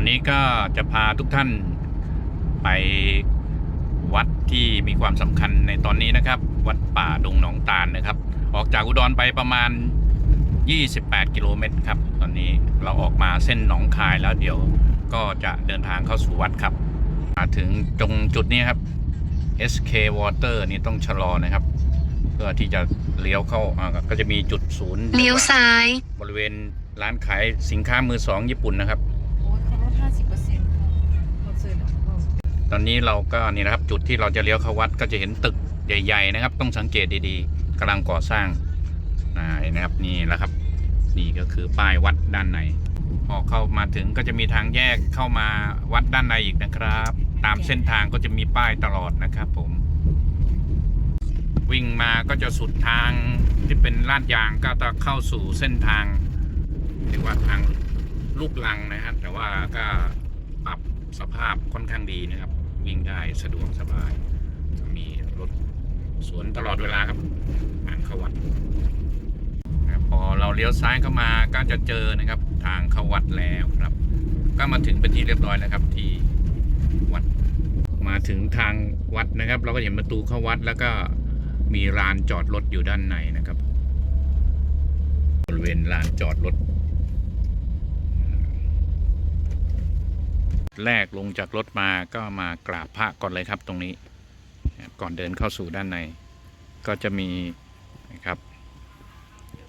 อนนี้ก็จะพาทุกท่านไปวัดที่มีความสำคัญในตอนนี้นะครับ วัดป่าดงหนองตาลนะครับ ออกจากอุดรไปประมาณ 28 กิโลเมตรครับ ตอนนี้เราออกมาเส้นหนองคายแล้วเดี๋ยวก็จะเดินทางเข้าสู่วัดครับ มาถึงตรงจุดนี้ครับ SK Water นี่ต้องชะลอนะครับ เพื่อที่จะเลี้ยวเข้าอ่าก็จะมีจุดศูนย์เลี้ยวซ้าย บริเวณร้านขายสินค้ามือสองญี่ปุ่นนะครับ สิบเปอร์เซ็นต์คอนเสิร์ตของเราตอนนี้เราก็นี่นะครับจุดที่เราจะเลี้ยวเข้าวัดก็จะเห็นตึกใหญ่ ๆ นะครับ ต้องสังเกตดีๆกำลังก่อสร้างนะครับนี่แหละครับ นี่ก็คือป้ายวัดด้านในพอเข้ามาถึงก็จะมีทางแยกเข้ามาวัดด้านในอีกนะครับ ตามเส้นทางก็จะมีป้ายตลอดนะครับ ผม วิ่งมาก็จะสุดทางที่เป็นลาดยางก็จะเข้าสู่เส้นทางเรียกว่าทาง ลูกลังนะครับ แต่ว่าก็ปรับสภาพค่อนข้างดีนะครับ วิ่งได้สะดวกสบายมีรถสวนตลอดเวลาครับทางเขาวัดพอเราเลี้ยวซ้ายเข้ามาก็จะเจอนะครับ ทางเขาวัดแล้วครับ ก็มาถึงเป็นที่เรียบร้อยแล้วครับที่วัดมาถึงทางวัดนะครับ เราก็เห็นประตูเข้าวัดแล้วก็มีลานจอดรถอยู่ด้านในนะครับ บริเวณลานจอดรถ แรกลงจากรถมาก็มากราบพระก่อนเลยครับตรงนี้ ก่อนเดินเข้าสู่ด้านใน ก็จะมีนะครับ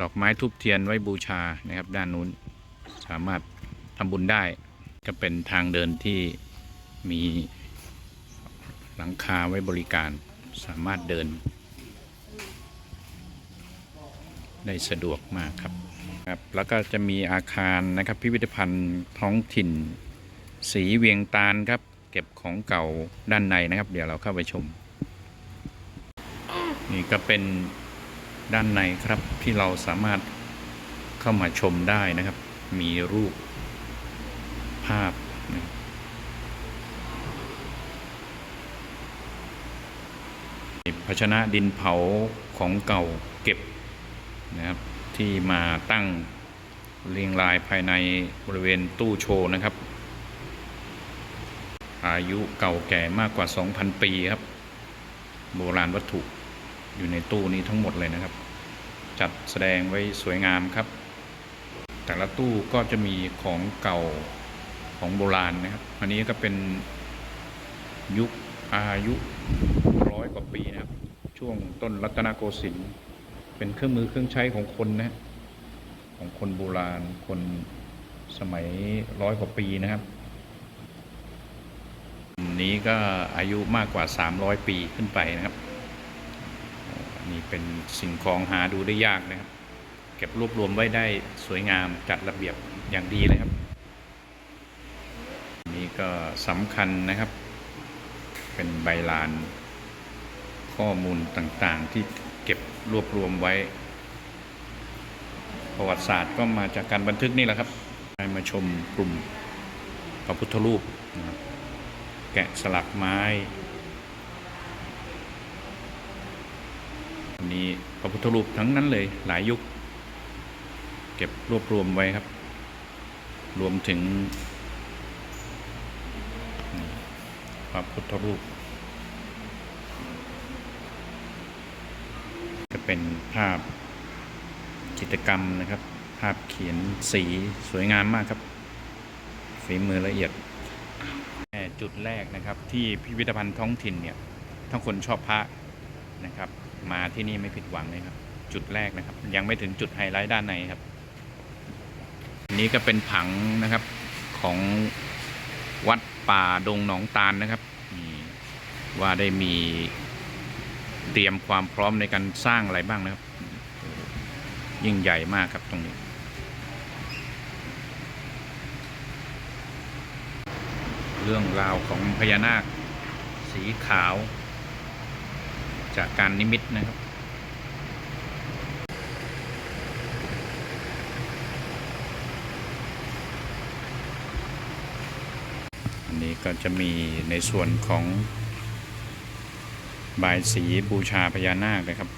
ดอกไม้ทูบเทียนไว้บูชานะครับ ด้านนู้นสามารถทำบุญได้ ก็เป็นทางเดินที่มีหลังคาไว้บริการสามารถเดิน ได้สะดวกมากครับครับแล้วก็จะมีอาคารนะครับพิพิธภัณฑ์ท้องถิ่น สีเวียงตาลครับ เก็บของเก่าด้านในนะครับ เดี๋ยวเราเข้าไปชม นี่ก็เป็นด้านในครับที่เราสามารถเข้ามาชมได้นะครับ มีรูปภาพนะภาชนะดินเผาของเก่าเก็บนะครับ ที่มาตั้งเรียงรายภายในบริเวณตู้โชว์นะครับ อายุเก่าแก่มากกว่า 2,000 ปีครับ โบราณวัตถุอยู่ในตู้นี้ทั้งหมดเลยนะครับ จัดแสดงไว้สวยงามครับ แต่ละตู้ก็จะมีของเก่าของโบราณนะครับ อันนี้ก็เป็นยุคอายุร้อยกว่าปีนะครับ ช่วงต้นรัตนโกสินทร์เป็นเครื่องมือเครื่องใช้ของคนนะของคนโบราณคนสมัยร้อยกว่าปีนะครับ นี้ก็อายุมากกว่า 300 ปีขึ้นไปนะครับนี่เป็นสิ่งของหาดูได้ยากนะครับ เก็บรวบรวมไว้ได้สวยงามจัดระเบียบอย่างดีเลยครับ นี่ก็สำคัญนะครับ เป็นใบลานข้อมูลต่างๆที่เก็บรวบรวมไว้ ประวัติศาสตร์ก็มาจากการบันทึกนี่แหละครับได้มาชมกลุ่มพระพุทธรูปนะครับ แกะสลักไม้นี้พระพุทธรูปทั้งนั้นเลยหลายยุค เก็บรวบรวมไว้ครับ รวมถึงพระพุทธรูป จะเป็นภาพจิตรกรรมนะครับ ภาพเขียนสีสวยงามมากครับฝีมือละเอียด จุดแรกนะครับ ที่พิพิธภัณฑ์ท้องถิ่นเนี่ยถ้าคนชอบพระนะครับ มาที่นี่ไม่ผิดหวังเลยครับ จุดแรกนะครับ ยังไม่ถึงจุดไฮไลท์ด้านในครับนี้ก็เป็นผังนะครับของวัดป่าดงหนองตาลนะครับว่าได้มีเตรียมความพร้อมในการสร้างอะไรบ้างนะครับ ยิ่งใหญ่มากครับตรงนี้ เรื่องราวของพญานาค สีขาว จากการนิมิตนะครับ อันนี้ก็จะมีในส่วนของบายสีบูชาพญานาคนะครับ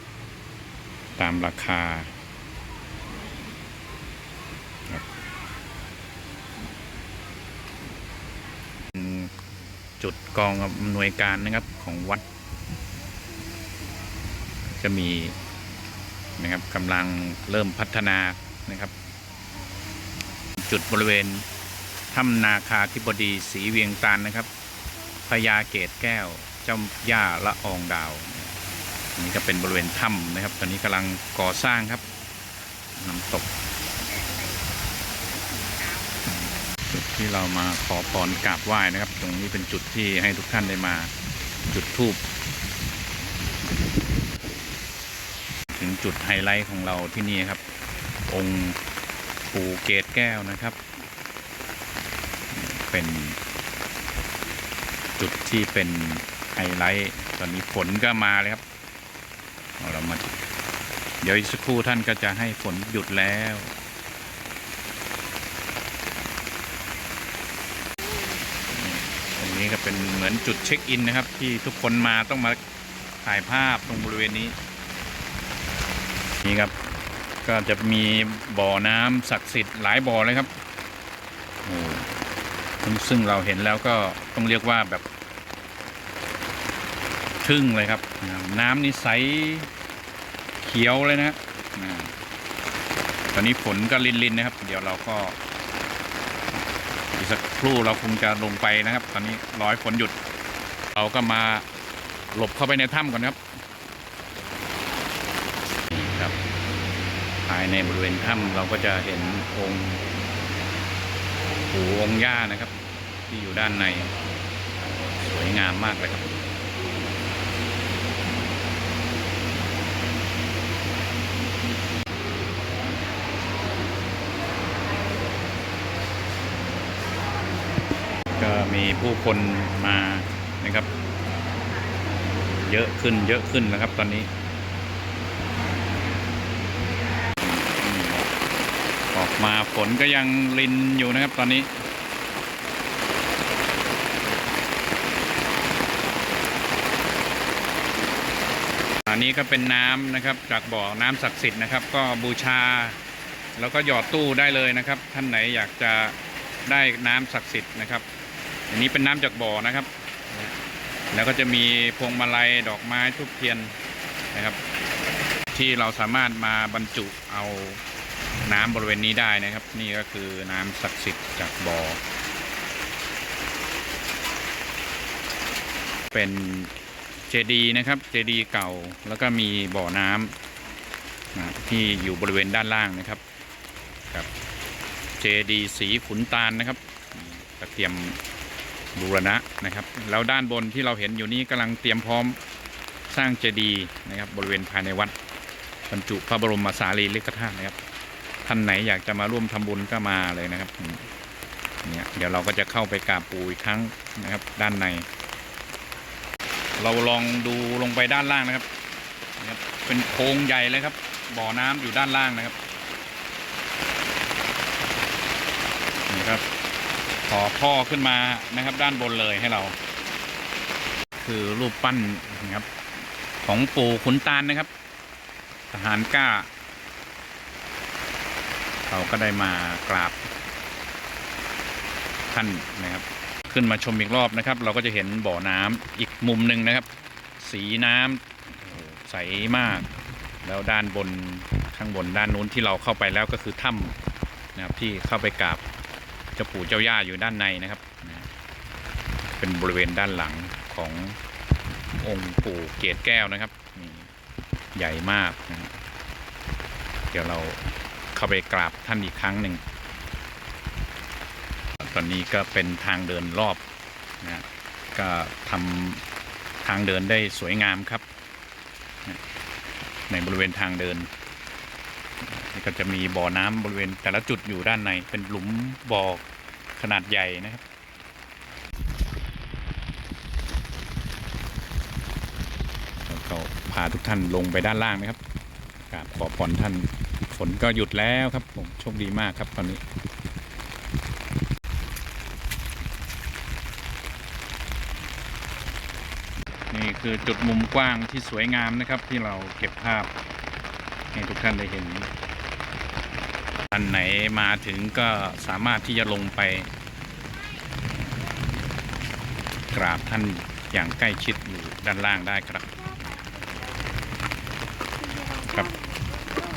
ตามราคาครับ จุดกองอำนวยการนะครับของวัด จะมีนะครับกำลังเริ่มพัฒนานะครับ จุดบริเวณถ้ำนาคาธิบดีศรีเวียงตาลนะครับพญาเกตแก้วเจ้าย่าละอองดาวนนี้ก็เป็นบริเวณถ้ำนะครับ ตอนนี้กำลังก่อสร้างครับน้ำตก จุด ที่เรามาขอพรกราบไหว้นะครับ ตรงนี้เป็นจุดที่ให้ทุกท่านได้มาจุดธูปถึงจุดไฮไลท์ของเราที่นี่ครับ องค์ปู่เกตแก้วนะครับ เป็นจุดที่เป็นไฮไลท์ตอนนี้ฝนก็มาเลยครับเอาเรามาเดี๋ยวอีกสักครู่ท่านก็จะให้ฝนหยุดแล้ว ตรงนี้ก็เป็นเหมือนจุดเช็คอินนะครับ ที่ทุกคนมาต้องมาถ่ายภาพตรงบริเวณนี้ นี่ครับ ก็จะมีบ่อน้ำศักดิ์สิทธิ์หลายบ่อเลยครับโอ้ซึ่งซึ่งเราเห็นแล้วก็ต้องเรียกว่าแบบทึ่งเลยครับ น้ำนี่ใสเขียวเลยนะตอนนี้ฝนก็ลินๆนะครับ เดี๋ยวเราก็ อีกสักครู่เราคงจะลงไปนะครับ ตอนนี้ร้อยฝนหยุด เราก็มาหลบเข้าไปในถ้ำก่อนครับนี่ครับ ภายในบริเวณถ้ำเราก็จะเห็นองค์หูองค์ย่านะครับ ที่อยู่ด้านใน สวยงามมากเลยครับ ก็ มีผู้คนมานะครับ เยอะขึ้นเยอะขึ้นนะครับตอนนี้ออกมาฝนก็ยังลินอยู่นะครับตอนนี้ อันนี้ก็เป็นน้ำนะครับจากบ่อน้ำศักดิ์สิทธิ์นะครับ ก็บูชา แล้วก็หยอดตู้ได้เลยนะครับ ท่านไหนอยากจะได้น้ำศักดิ์สิทธิ์นะครับ อันนี้เป็นน้ำจากบ่อนะครับ แล้วก็จะมีพวงมาลัยดอกไม้ทุกเทียนนะครับ ที่เราสามารถมาบรรจุเอาน้ำบริเวณนี้ได้นะครับ นี่ก็คือน้ำศักดิ์สิทธิ์จากบ่อ เป็นเจดีย์นะครับ เจดีย์เก่าแล้วก็มีบ่อน้ำนะที่อยู่บริเวณด้านล่างนะครับครับเจดีย์สีขุนตาลนะครับก็เตรียม บูรณะนะครับแล้วด้านบนที่เราเห็นอยู่นี้กำลังเตรียมพร้อมสร้างเจดีย์นะครับ บริเวณภายในวัดบรรจุพระบรมสารีริกธาตุนะครับท่านไหนอยากจะมาร่วมทำบุญก็มาเลยนะครับเนี่ยเดี๋ยวเราก็จะเข้าไปกราบปู่อีกครั้งนะครับ ด้านใน เราลองดูลงไปด้านล่างนะครับนะครับ เป็นโพรงใหญ่เลยครับ บ่อน้ำอยู่ด้านล่างนะครับนี่ครับ ขอพ่อขึ้นมานะครับ ด้านบนเลยให้เรา คือรูปปั้นนะครับ ของปู่ขุนตาลนะครับ ทหารกล้าเราก็ได้มากราบท่านนะครับ ขึ้นมาชมอีกรอบนะครับ เราก็จะเห็นบ่อน้ำอีกมุมหนึ่งนะครับ สีน้ำใสมาก แล้วด้านบนข้างบนด้านนู้นที่เราเข้าไปแล้วก็คือถ้ำนะครับที่เข้าไปกราบ เจ้าปู่เจ้าย่าอยู่ด้านในนะครับ เป็นบริเวณด้านหลังขององค์ปู่เกศแก้วนะครับนี่ใหญ่มากนะเดี๋ยวเราเข้าไปกราบท่านอีกครั้งหนึ่ง ตอนนี้ก็เป็นทางเดินรอบนะก็ทำทางเดินได้สวยงามครับ ในบริเวณทางเดิน ก็จะมีบ่อน้ำบริเวณแต่ละจุดอยู่ด้านในเป็นหลุมบ่อขนาดใหญ่นะครับก็พาทุกท่านลงไปด้านล่างนะครับกราบขอพรท่านฝนก็หยุดแล้วครับผมโชคดีมากครับตอนนี้นี่คือจุดมุมกว้างที่สวยงามนะครับที่เราเก็บภาพให้ทุกท่านได้เห็น ท่านไหนมาถึงก็สามารถที่จะลงไป กราบท่านอย่างใกล้ชิดอยู่ด้านล่างได้ครับ ครับ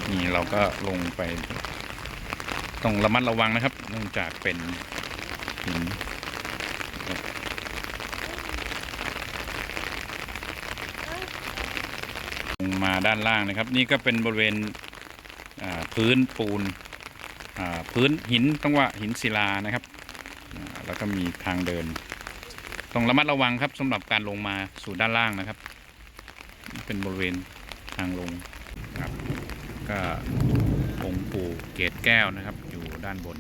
นี่เราก็ลงไป ต้องระมัดระวังนะครับ เนื่องจากเป็นหินลงมาด้านล่างนะครับ นี่ก็เป็นบริเวณพื้นปูน พื้นหินต้องว่าหินศิลานะครับ แล้วก็มีทางเดิน ต้องระมัดระวังครับสำหรับการลงมาสู่ด้านล่างนะครับ เป็นบริเวณทางลงครับ ก็องค์ปู่เกตแก้วนะครับ อยู่ด้านบน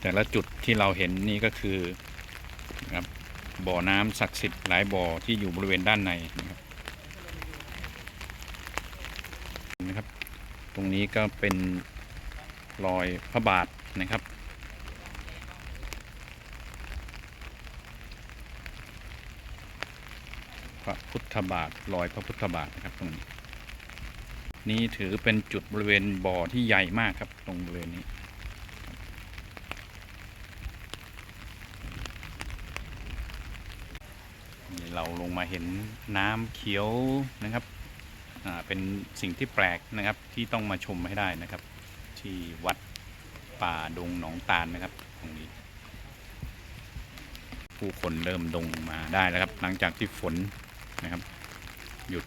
แต่ละจุดที่เราเห็นนี่ก็คือ บ่อน้ำศักดิ์สิทธิ์หลายบ่อที่อยู่บริเวณด้านในนะครับนะครับ ตรงนี้ก็เป็นรอยพระบาทนะครับ พระพุทธบาทรอยพระพุทธบาทนะครับตรงนี้ นี่ถือเป็นจุดบริเวณบ่อที่ใหญ่มากครับตรงบริเวณนี้ นี่ เราลงมาเห็นน้ำเขียวนะครับเป็นสิ่งที่แปลกนะครับที่ต้องมาชมให้ได้นะครับ ที่วัดป่าดงหนองตาลนะครับตรงนี้ ผู้คนเริ่มดงมาได้แล้วครับ หลังจากที่ฝนนะครับ หยุด